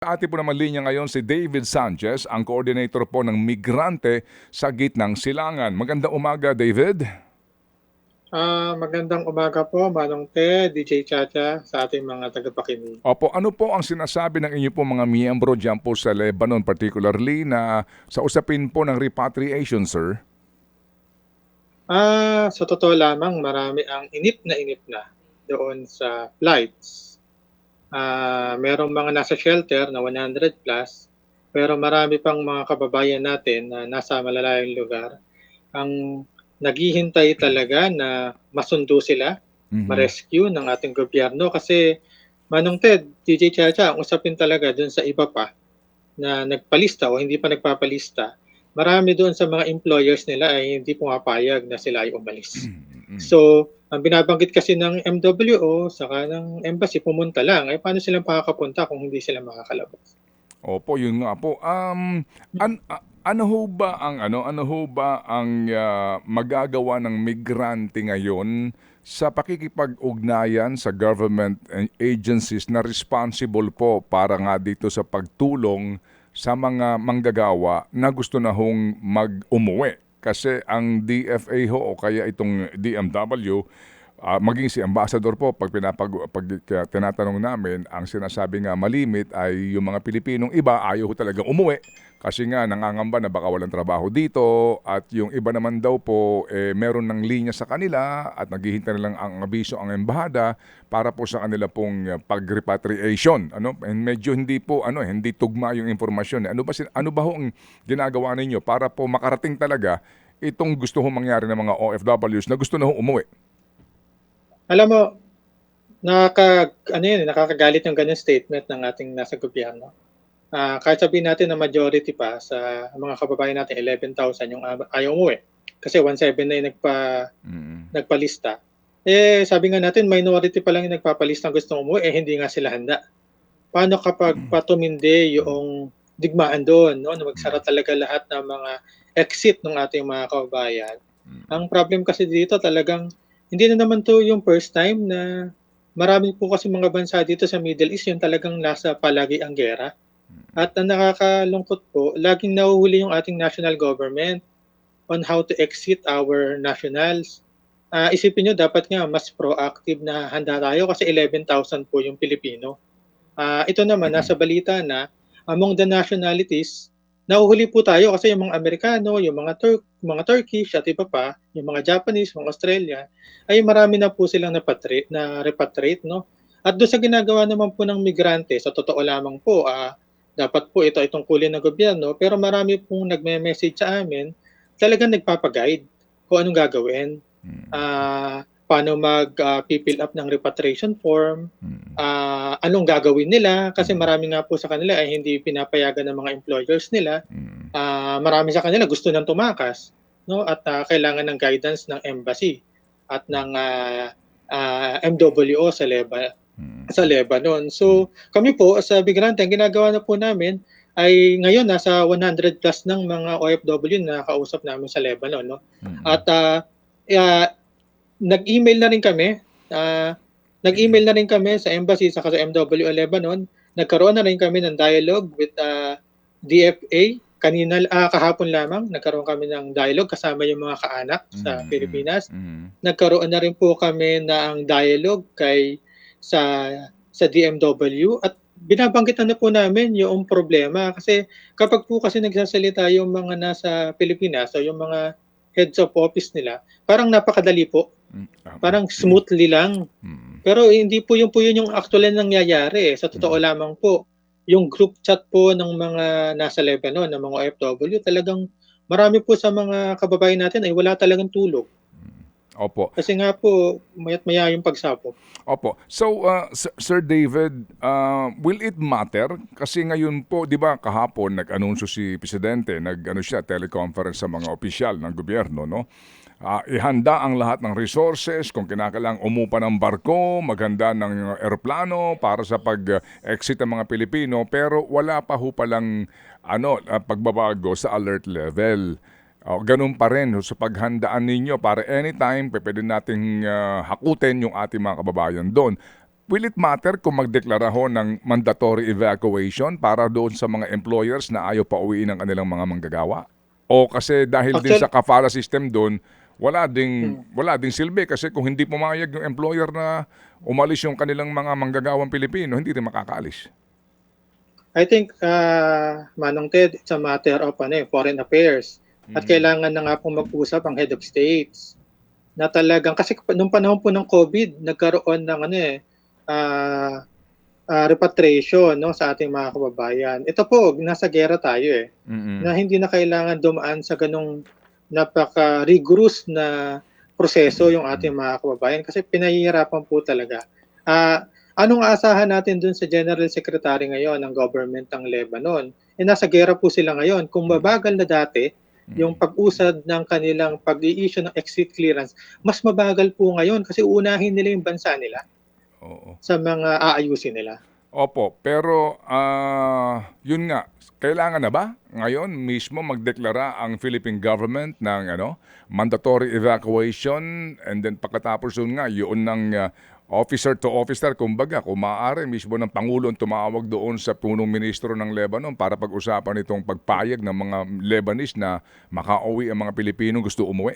Ating po naman linya ngayon si David Sanchez, ang coordinator po ng migrante sa gitnang silangan. Magandang umaga, David. Ah, magandang umaga po, Manong Ted, DJ Chacha, sa ating mga tagapakinig. Opo, ano po ang sinasabi ng inyo po mga miyembro dyan po sa Lebanon particularly na sa usapin po ng repatriation, sir? Ah, sa totoo lamang, marami ang inip na inip na doon sa flights. Ah, merong mga nasa shelter na 100 plus, pero marami pang mga kababayan natin na nasa malalayong lugar ang naghihintay talaga na masundo sila, Mhm. ma-rescue ng ating gobyerno kasi Manong Ted, DJ Chacha, ang usapin talaga doon sa iba pa na nagpalista o hindi pa nagpapalista, marami doon sa mga employers nila ay hindi pumapayag na sila ay umalis. Mhm. So, ang binabanggit kasi ng MWO saka ng embassy pumunta lang, ay paano sila makakapunta kung hindi sila makakalabas? Opo, yun nga po. Um, an- a- ano ho ba ang ano ano ho ba ang ah, magagawa ng migrante ngayon sa pakikipag-ugnayan sa government agencies na responsible po para nga dito sa pagtulong sa mga manggagawa na gusto na hong mag-umuwi? Kasi ang DFA ho o kaya itong DMW Ah, maging si ambassador po pag pinapag pag tinatanong namin ang sinasabi nga malimit ay yung mga Pilipinong iba ayaw ho talagang umuwi kasi nga nangangamba na baka walang trabaho dito at yung iba naman daw po eh, meron ng linya sa kanila at naghihintay na lang ang abiso ang embahada para po sa kanila pong uh, pag-repatriation. Ano? And medyo hindi po ano hindi tugma yung impormasyon ano ba ano ba ho ang ginagawa ninyo para po makarating talaga itong gusto ho mangyari ng mga OFWs na gusto na ho umuwi? Alam mo, nakaka, ano yun, nakakagalit yung ganyan statement ng ating nasa gobyerno. Ah, kahit sabihin natin na majority pa sa mga kababayan natin, 11,000 yung ayaw umuwi. Kasi 1.7 na yung nagpa, Mm. nagpalista. Eh, sabi nga natin, minority pa lang yung nagpapalista ng gustong umuwi, eh hindi nga sila handa. Paano kapag patumindi yung digmaan doon, no? na magsara talaga lahat ng mga exit ng ating mga kababayan? Mm. Ang problem kasi dito talagang, hindi na naman to yung first time na marami po kasi mga bansa dito sa Middle East yung talagang nasa palagi ang gera. At ang nakakalungkot po, laging nahuhuli yung ating national government on how to exit our nationals. Ah, isipin nyo, dapat nga mas proactive na handa tayo kasi 11,000 po yung Pilipino. Ah, ito naman, nasa balita na among the nationalities, nahuhuli po tayo kasi yung mga Amerikano, yung mga Turk, mga Turkish at iba pa, yung mga Japanese, mga Australian, ay marami na po silang napatriate, na repatriate, no? At doon sa ginagawa naman po ng migrante, sa totoo lamang po, ah, dapat po ito itong kulin ng gobyerno, pero marami pong nagme-message sa amin, talagang nagpapaguide kung anong gagawin, Mm. ah, paano mag-fill up ng repatriation form, ah, anong gagawin nila, kasi marami nga po sa kanila ay hindi pinapayagan ng mga employers nila, ah, marami sa kanila gusto nang tumakas, no? At ah, kailangan ng guidance ng embassy at ng ah, ah, MWO sa Leba Mm. sa Lebanon. So, kami po sa Migrante, ang ginagawa na po namin ay ngayon nasa 100 plus ng mga OFW na kausap namin sa Lebanon, no? Mm. At ah, ah, nag-email na rin kami, ah, nag-email na rin kami sa embassy sa sa MWO Lebanon. Nagkaroon na rin kami ng dialogue with ah, DFA kanina ah, kahapon lamang nagkaroon kami ng dialogue kasama yung mga kaanak sa Mm, Pilipinas. Mm. Nagkaroon na rin po kami ng dialogue kay sa sa DMW at binabanggit na po namin yung problema kasi kapag po kasi nagsasalita yung mga nasa Pilipinas o yung mga heads of office nila, parang napakadali po, Mm. Parang smoothly lang. Mm. Pero hindi po yung po yun yung actual na nangyayari. eh. Sa totoo lamang po, yung group chat po ng mga nasa Lebanon, ng mga OFW, talagang marami po sa mga kababayan natin ay wala talagang tulog. Opo. Kasi nga po, mayat maya yung pagsapok. Opo. So, uh, Sir- David, uh, will it matter? Kasi ngayon po, di ba, kahapon nag-anunsyo si Presidente, nag-ano siya, teleconference sa mga opisyal ng gobyerno, no? Ah, ihanda ang lahat ng resources, kung kinakailangan umupa ng barko, maghanda ng eroplano para sa pag-exit ng mga Pilipino, pero wala pa ho palang ano, ah, pagbabago sa alert level. O, ganun pa rin sa paghandaan ninyo para anytime pe- pwede nating ah, hakutin yung ating mga kababayan doon. will it matter kung magdeklara ho ng mandatory evacuation para doon sa mga employers na ayaw pa uwiin ng kanilang mga manggagawa? O kasi dahil din Actually- sa kafala system doon, wala ding wala ding silbi kasi kung hindi pumayag yung employer na umalis yung kanilang mga manggagawang Pilipino, hindi rin makakaalis. I think, uh, Manong Ted, it's a matter of ano, eh, foreign affairs. At kailangan na nga pong mag-usap ang head of states na talagang, kasi nung panahon po ng COVID, nagkaroon ng ano eh, ah, ah, repatriation no, sa ating mga kababayan. Ito po, nasa gera tayo eh, Mm-mm. na hindi na kailangan dumaan sa ganong napaka-rigorous na proseso yung ating mga kababayan kasi pinahihirapan po talaga. Ah, anong aasahan natin dun sa General Secretary ngayon ng government ng Lebanon? Eh nasa gera po sila ngayon. Kung mabagal na dati, yung pag-usad ng kanilang pag-i-issue ng exit clearance, mas mabagal po ngayon kasi uunahin nila yung bansa nila Oo. sa mga aayusin nila. Opo, pero ah, yun nga, kailangan na ba ngayon mismo magdeklara ang Philippine government ng ano, mandatory evacuation and then pagkatapos yun nga, yun ng ah, officer to officer, kumbaga, kung maaari mismo ng Pangulo ang tumawag doon sa punong ministro ng Lebanon para pag-usapan itong pagpayag ng mga Lebanese na makauwi ang mga Pilipino gusto umuwi.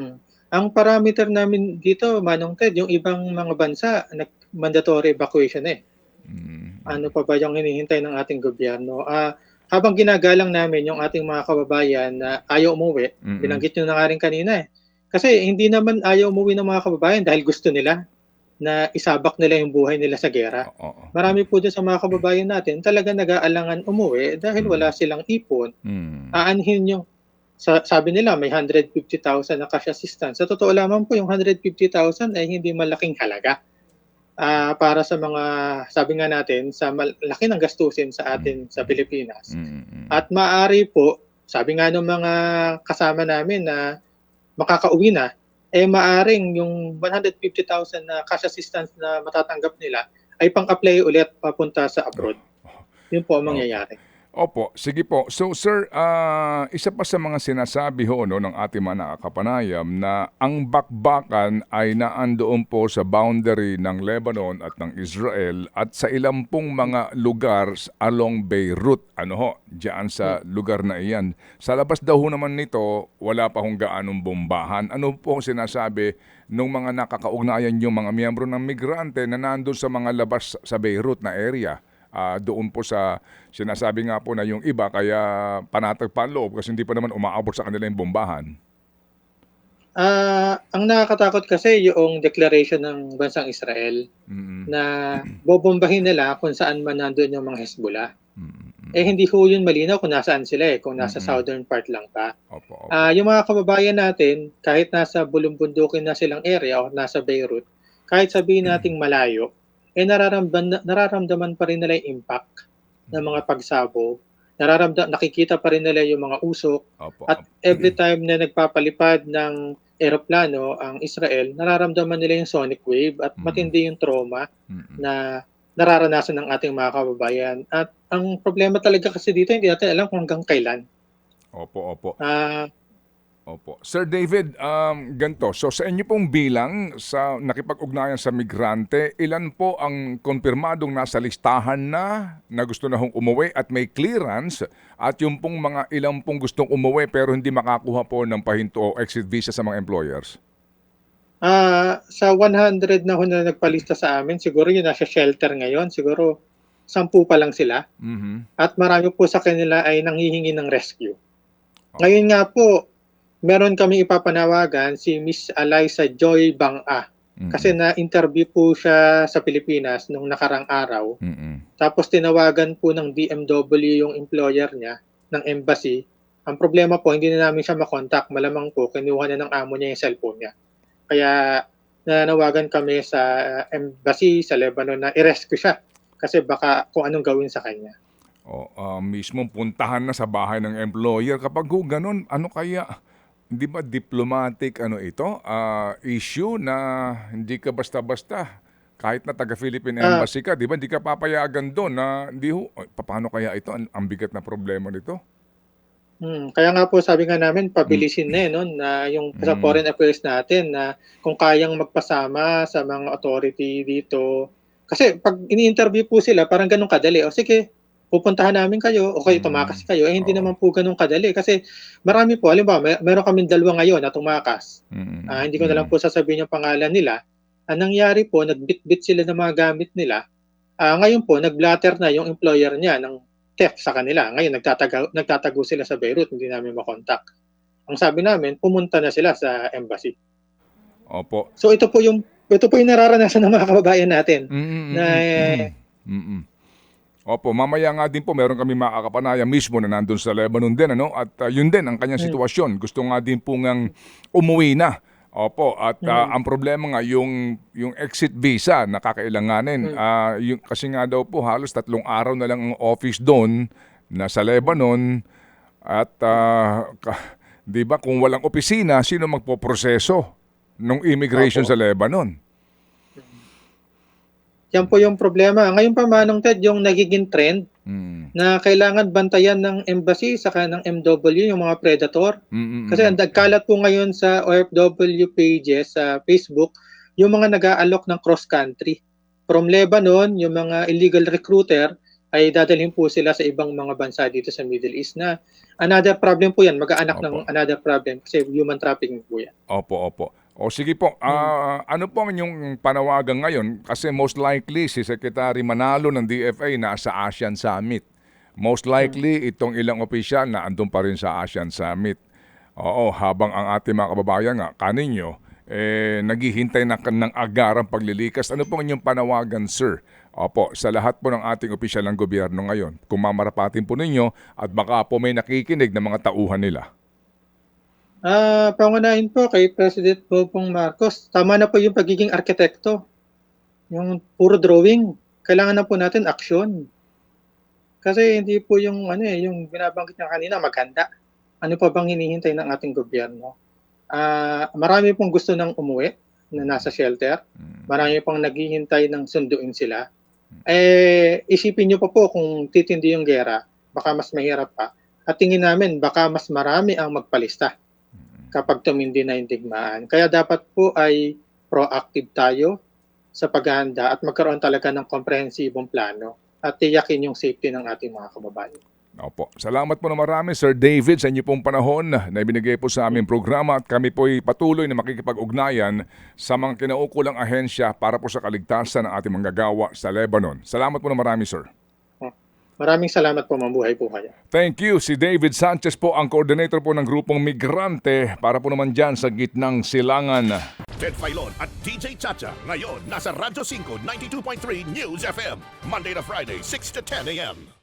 Hmm. Ang parameter namin dito, Manong Ted, yung ibang mga bansa, nag mandatory evacuation eh. Mm. Ano pa ba yung hinihintay ng ating gobyerno? Ah, habang ginagalang namin yung ating mga kababayan na ayaw umuwi, Mm-mm. binanggit nyo na nga rin kanina eh. Kasi hindi naman ayaw umuwi ng mga kababayan dahil gusto nila na isabak nila yung buhay nila sa gera. Oo. Marami po dyan sa mga kababayan natin talaga nag-aalangan umuwi dahil wala silang ipon. Mm. Aanhin yung sa, sabi nila may 150,000 na cash assistance. Sa totoo lamang po yung 150,000 ay hindi malaking halaga. Ah, para sa mga sabi nga natin sa malaki ng gastusin sa atin sa Pilipinas. Mm, mm, At maaari po, sabi nga ng mga kasama namin na makakauwi na, eh maaring yung 150,000 na cash assistance na matatanggap nila ay pang-apply ulit papunta sa abroad. Yun po ang mangyayari. Opo, sige po. So sir, ah, isa pa sa mga sinasabi ho no, ng ating mga nakakapanayam na ang bakbakan ay naandoon po sa boundary ng Lebanon at ng Israel at sa ilang pong mga lugar along Beirut. Ano ho, diyan sa lugar na iyan. Sa labas daw ho naman nito, wala pa hong gaanong bombahan. Ano po ang sinasabi ng mga nakakaugnayan yung mga miyembro ng migrante na nandun sa mga labas sa Beirut na area? Ah, doon po sa sinasabi nga po na yung iba kaya panatag pa ang loob kasi hindi pa naman umaabot sa kanila yung bombahan. Ah, ang nakakatakot kasi yung declaration ng bansang Israel Mm, na bobombahin nila kung saan man nandun yung mga Hezbollah. mm, mm. Eh hindi ho yun malinaw kung nasaan sila eh, kung nasa Mm-mm. southern part lang ba. Opo, opo. Ah, yung mga kababayan natin, kahit nasa bulumbundukin na silang area o nasa Beirut, kahit sabihin nating malayo, eh nararamdaman, nararamdaman pa rin nila yung impact ng mga pagsabog. Nararamdam, nakikita pa rin nila yung mga usok. opo, At every time na nagpapalipad ng eroplano ang Israel, nararamdaman nila yung sonic wave at matindi yung trauma na nararanasan ng ating mga kababayan. At ang problema talaga kasi dito, hindi natin alam kung hanggang kailan. Opo, opo, Ah, opo. Sir David, um, ganito. So sa inyo pong bilang sa nakipag-ugnayan sa migrante, ilan po ang konfirmadong nasa listahan na na gusto na hong umuwi at may clearance at yung pong mga ilang pong gustong umuwi pero hindi makakuha po ng pahinto o exit visa sa mga employers? ah, sa 100 na ho na nagpalista sa amin, siguro yun nasa shelter ngayon, siguro sampu pa lang sila. Mhm. At marami po sa kanila ay nanghihingi ng rescue. Oh. Ngayon nga po, meron kami ipapanawagan si Miss Eliza Joy Banga. Mm, Kasi na-interview po siya sa Pilipinas nung nakarang araw. mm, mm. Tapos tinawagan po ng DMW yung employer niya, ng embassy. Ang problema po, hindi na namin siya makontak. Malamang po, kinuha na ng amo niya yung cellphone niya. Kaya nanawagan kami sa embassy sa Lebanon na i-rescue siya. Kasi baka kung anong gawin sa kanya. O, ah, mismo puntahan na sa bahay ng employer. Kapag ho ganun, ano kaya, hindi ba diplomatic ano ito, ah, issue na hindi ka basta-basta, kahit na taga-Philippine Ah. Embassy ka, di ba, hindi ka papayagan doon na, hindi ho, paano kaya ito, ang, ang bigat na problema nito? Hmm, kaya nga po sabi nga namin pabilisin na eh, no, na yung sa Mm. foreign affairs natin na kung kayang magpasama sa mga authority dito. Kasi pag ini-interview po sila parang ganun kadali. O sige, pupuntahan namin kayo o kayo Mm. tumakas kayo. Eh hindi Oo. naman po ganun kadali kasi marami po, halimbawa may, meron kaming dalawa ngayon na tumakas. Mm, Ah, hindi ko na lang po sasabihin yung pangalan nila. Ang nangyari po, nagbitbit sila ng mga gamit nila. Ah, ngayon po, nagblatter na yung employer niya ng theft sa kanila. Ngayon, nagtatago, nagtatago sila sa Beirut, hindi namin makontak. Ang sabi namin, pumunta na sila sa embassy. Opo. So ito po yung ito po yung nararanasan ng mga kababayan natin. Mm, mm, Na, mm, eh, mm, mm, mm. Opo, mamaya nga din po meron kami makakapanaya mismo na nandun sa Lebanon din ano at uh, yun din ang kanyang Mm. sitwasyon. Gusto nga din po ngang umuwi na. Opo, at uh, ang problema nga yung yung exit visa na kakailanganin. Mm. Ah, yung kasi nga daw po halos tatlong araw na lang ang office doon na sa Lebanon at ka- 'di ba kung walang opisina, sino magpoproseso ng immigration Opo. sa Lebanon? Yan po yung problema. Ngayon pa Manong Ted, yung nagiging trend Mm. na kailangan bantayan ng embassy saka ng MW yung mga predator. Mm, mm, Kasi ang nagkalat po ngayon sa OFW pages sa Facebook, yung mga nag-aalok ng cross country. From Lebanon, yung mga illegal recruiter ay dadalhin po sila sa ibang mga bansa dito sa Middle East na another problem po yan, mag-aanak ng Opo. another problem kasi human trafficking po yan. Opo, opo. O sige po, ah, ano po ang inyong panawagan ngayon? Kasi most likely si Secretary Manalo ng DFA nasa ASEAN Summit. Most likely itong ilang opisyal na andun pa rin sa ASEAN Summit. Oo, habang ang ating mga kababayan nga, kaninyo, eh, naghihintay na ng agarang paglilikas. Ano po ang inyong panawagan, sir? Opo, sa lahat po ng ating opisyal ng gobyerno ngayon, kung mamarapatin po ninyo at baka po may nakikinig ng mga tauhan nila. Ah, pangunahin po kay President Bongbong Marcos. Tama na po yung pagiging arkitekto. Yung puro drawing. Kailangan na po natin aksyon. Kasi hindi po yung ano eh, yung binabanggit niya kanina maganda. Ano pa bang hinihintay ng ating gobyerno? Ah, marami pong gusto nang umuwi na nasa shelter. Mm. Marami pong naghihintay ng sunduin sila. Eh, isipin niyo pa po kung titindi yung gera, baka mas mahirap pa. At tingin namin, baka mas marami ang magpalista kapag tumindi na yung digmaan. Kaya dapat po ay proactive tayo sa paghahanda at magkaroon talaga ng komprehensibong plano at tiyakin yung safety ng ating mga kababayan. Opo. Salamat po na marami, Sir David, sa inyo pong panahon na ibinigay po sa aming programa at kami po ay patuloy na makikipag-ugnayan sa mga kinaukulang ahensya para po sa kaligtasan ng ating manggagawa sa Lebanon. Salamat po na marami, Sir. Maraming salamat po, mabuhay po kayo. Thank you. Si David Sanchez po ang coordinator po ng grupong Migrante para po naman dyan sa gitnang silangan. Ted Filon at DJ Chacha. Ngayon, nasa Radyo 5, 92.3 News FM. Monday to Friday, 6 to 10 a.m.